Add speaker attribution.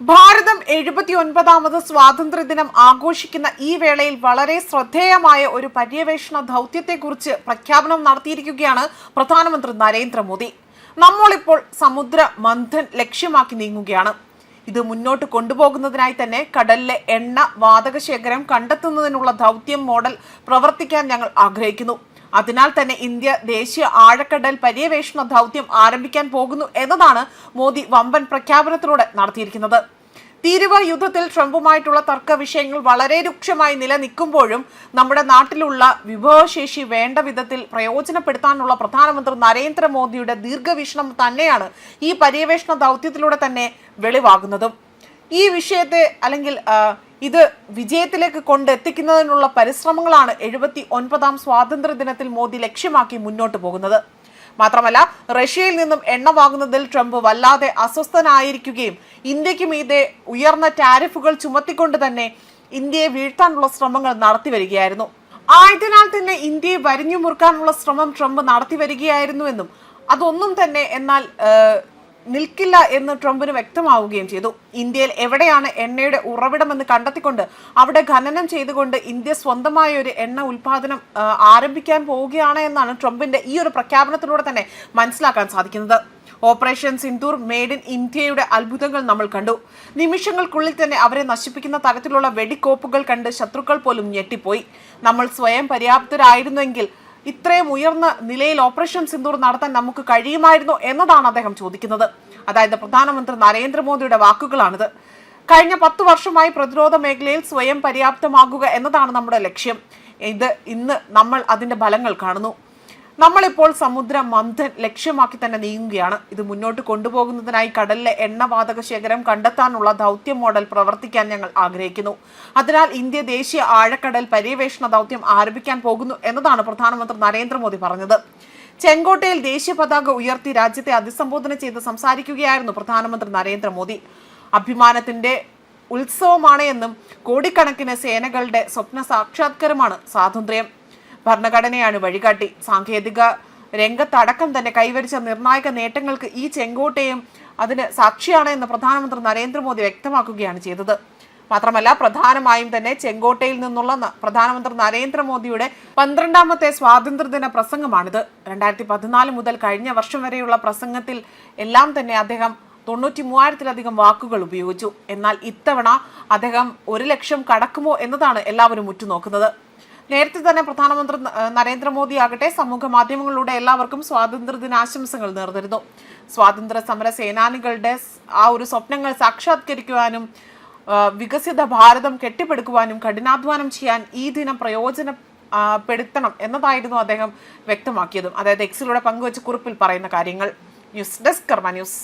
Speaker 1: ഭാരതം എഴുപത്തി ഒൻപതാമത് സ്വാതന്ത്ര്യദിനം ആഘോഷിക്കുന്ന ഈ വേളയിൽ വളരെ ശ്രദ്ധേയമായ ഒരു പര്യവേഷണ ദൗത്യത്തെക്കുറിച്ച് പ്രഖ്യാപനം നടത്തിയിരിക്കുകയാണ് പ്രധാനമന്ത്രി നരേന്ദ്രമോദി. നമ്മളിപ്പോൾ സമുദ്ര മന്ഥൻ ലക്ഷ്യമാക്കി നീങ്ങുകയാണ്. ഇത് മുന്നോട്ട് കൊണ്ടുപോകുന്നതിനായി തന്നെ കടലിലെ എണ്ണ വാതക ശേഖരം കണ്ടെത്തുന്നതിനുള്ള ദൗത്യം മോഡൽ പ്രവർത്തിക്കാൻ ഞങ്ങൾ ആഗ്രഹിക്കുന്നു. അതിനാൽ തന്നെ ഇന്ത്യ ദേശീയ ആഴക്കടൽ പര്യവേഷണ ദൗത്യം ആരംഭിക്കാൻ പോകുന്നു എന്നതാണ് മോദി വമ്പൻ പ്രഖ്യാപനത്തിലൂടെ നടത്തിയിരിക്കുന്നത്. തീരുവ യുദ്ധത്തിൽ ട്രംപുമായിട്ടുള്ള തർക്ക വിഷയങ്ങൾ വളരെ രൂക്ഷമായി നിലനിൽക്കുമ്പോഴും നമ്മുടെ നാട്ടിലുള്ള വിഭവശേഷി വേണ്ട വിധത്തിൽ പ്രയോജനപ്പെടുത്താനുള്ള പ്രധാനമന്ത്രി നരേന്ദ്രമോദിയുടെ ദീർഘവീക്ഷണം തന്നെയാണ് ഈ പര്യവേഷണ ദൗത്യത്തിലൂടെ തന്നെ വെളിവാകുന്നതും. ഈ വിഷയത്തെ അല്ലെങ്കിൽ ഇത് വിജയത്തിലേക്ക് കൊണ്ടെത്തിക്കുന്നതിനുള്ള പരിശ്രമങ്ങളാണ് എഴുപത്തി ഒൻപതാം സ്വാതന്ത്ര്യ ദിനത്തിൽ മോദി ലക്ഷ്യമാക്കി മുന്നോട്ട് പോകുന്നത്. മാത്രമല്ല റഷ്യയിൽ നിന്നും എണ്ണ വാങ്ങുന്നതിൽ ട്രംപ് വല്ലാതെ അസ്വസ്ഥനായിരിക്കുകയും ഇന്ത്യയ്ക്ക് മീതെ ഉയർന്ന ടാരിഫുകൾ ചുമത്തിക്കൊണ്ട് തന്നെ ഇന്ത്യയെ വീഴ്ത്താനുള്ള ശ്രമങ്ങൾ നടത്തി വരികയായിരുന്നു. ആയതിനാൽ തന്നെ ഇന്ത്യയെ വരിഞ്ഞു മുറുക്കാനുള്ള ശ്രമം ട്രംപ് നടത്തി വരികയായിരുന്നുവെന്നും അതൊന്നും തന്നെ എന്നാൽ നിൽക്കില്ല എന്ന് ട്രംപിന് വ്യക്തമാവുകയും ചെയ്തു. ഇന്ത്യയിൽ എവിടെയാണ് എണ്ണയുടെ ഉറവിടമെന്ന് കണ്ടെത്തിക്കൊണ്ട് അവിടെ ഖനനം ചെയ്തുകൊണ്ട് ഇന്ത്യ സ്വന്തമായ ഒരു എണ്ണ ഉൽപാദനം ആരംഭിക്കാൻ പോവുകയാണ് എന്നാണ് ട്രംപിന്റെ ഈ ഒരു പ്രഖ്യാപനത്തിലൂടെ തന്നെ മനസ്സിലാക്കാൻ സാധിക്കുന്നത്. ഓപ്പറേഷൻ സിന്ധൂർ മെയ്ഡ് ഇൻ ഇന്ത്യയുടെ അത്ഭുതങ്ങൾ നമ്മൾ കണ്ടു. നിമിഷങ്ങൾക്കുള്ളിൽ തന്നെ അവരെ നശിപ്പിക്കുന്ന തരത്തിലുള്ള വെടിക്കോപ്പുകൾ കണ്ട് ശത്രുക്കൾ പോലും ഞെട്ടിപ്പോയി. നമ്മൾ സ്വയം പര്യാപ്തരായിരുന്നുവെങ്കിൽ ഇത്രയും ഉയർന്ന നിലയിൽ ഓപ്പറേഷൻ സിന്ദൂർ നടത്താൻ നമുക്ക് കഴിയുമായിരുന്നു എന്നതാണ് അദ്ദേഹം ചോദിക്കുന്നത്. അതായത് പ്രധാനമന്ത്രി നരേന്ദ്രമോദിയുടെ വാക്കുകളാണിത്. കഴിഞ്ഞ പത്ത് വർഷമായി പ്രതിരോധ മേഖലയിൽ സ്വയം പര്യാപ്തമാകുക എന്നതാണ് നമ്മുടെ ലക്ഷ്യം. ഇത് ഇന്ന് നമ്മൾ അതിന്റെ ഫലങ്ങൾ കാണുന്നു. നമ്മളിപ്പോൾ സമുദ്ര മന്ഥൻ ലക്ഷ്യമാക്കി തന്നെ നീങ്ങുകയാണ്. ഇത് മുന്നോട്ട് കൊണ്ടുപോകുന്നതിനായി കടലിലെ എണ്ണവാതക ശേഖരം കണ്ടെത്താനുള്ള ദൗത്യ മോഡൽ പ്രവർത്തിക്കാൻ ഞങ്ങൾ ആഗ്രഹിക്കുന്നു. അതിനാൽ ഇന്ത്യ ദേശീയ ആഴക്കടൽ പര്യവേഷണ ദൗത്യം ആരംഭിക്കാൻ പോകുന്നു എന്നതാണ് പ്രധാനമന്ത്രി നരേന്ദ്രമോദി പറഞ്ഞത്. ചെങ്കോട്ടയിൽ ദേശീയ പതാക ഉയർത്തി രാജ്യത്തെ അഭിസംബോധന ചെയ്ത് സംസാരിക്കുകയായിരുന്നു പ്രധാനമന്ത്രി നരേന്ദ്രമോദി. അഭിമാനത്തിന്റെ ഉത്സവമാണ് എന്നും കോടിക്കണക്കിന് സേനകളുടെ സ്വപ്ന സാക്ഷാത്കാരമാണ് സ്വാതന്ത്ര്യം. ഭരണഘടനയാണ് വഴികാട്ടി. സാങ്കേതിക രംഗത്തടക്കം തന്നെ കൈവരിച്ച നിർണായക നേട്ടങ്ങൾക്ക് ഈ ചെങ്കോട്ടയും അതിന് സാക്ഷിയാണ് എന്ന് പ്രധാനമന്ത്രി നരേന്ദ്രമോദി വ്യക്തമാക്കുകയാണ് ചെയ്തത്. മാത്രമല്ല പ്രധാനമായും തന്നെ ചെങ്കോട്ടയിൽ നിന്നുള്ള പ്രധാനമന്ത്രി നരേന്ദ്രമോദിയുടെ പന്ത്രണ്ടാമത്തെ സ്വാതന്ത്ര്യദിന പ്രസംഗമാണിത്. രണ്ടായിരത്തി പതിനാല് മുതൽ കഴിഞ്ഞ വർഷം വരെയുള്ള പ്രസംഗത്തിൽ എല്ലാം തന്നെ അദ്ദേഹം തൊണ്ണൂറ്റി മൂവായിരത്തിലധികം വാക്കുകൾ ഉപയോഗിച്ചു. എന്നാൽ ഇത്തവണ അദ്ദേഹം ഒരു ലക്ഷം കടക്കുമോ എന്നതാണ് എല്ലാവരും ഉറ്റുനോക്കുന്നത്. നേരത്തെ തന്നെ പ്രധാനമന്ത്രി നരേന്ദ്രമോദി ആകട്ടെ സമൂഹ മാധ്യമങ്ങളിലൂടെ എല്ലാവർക്കും സ്വാതന്ത്ര്യ ദിനാശംസകൾ നേർന്നിരുന്നു. സ്വാതന്ത്ര്യ സമര സേനാനികളുടെ ആ ഒരു സ്വപ്നങ്ങൾ സാക്ഷാത്കരിക്കുവാനും വികസിത ഭാരതം കെട്ടിപ്പടുക്കുവാനും കഠിനാധ്വാനം ചെയ്യാൻ ഈ ദിനം പ്രയോജന പ്പെടുത്തണം പെടുത്തണം എന്നതായിരുന്നു അദ്ദേഹം വ്യക്തമാക്കിയതും. അതായത് എക്സിലൂടെ പങ്കുവച്ച കുറിപ്പിൽ പറയുന്ന കാര്യങ്ങൾ. News desk Karma news.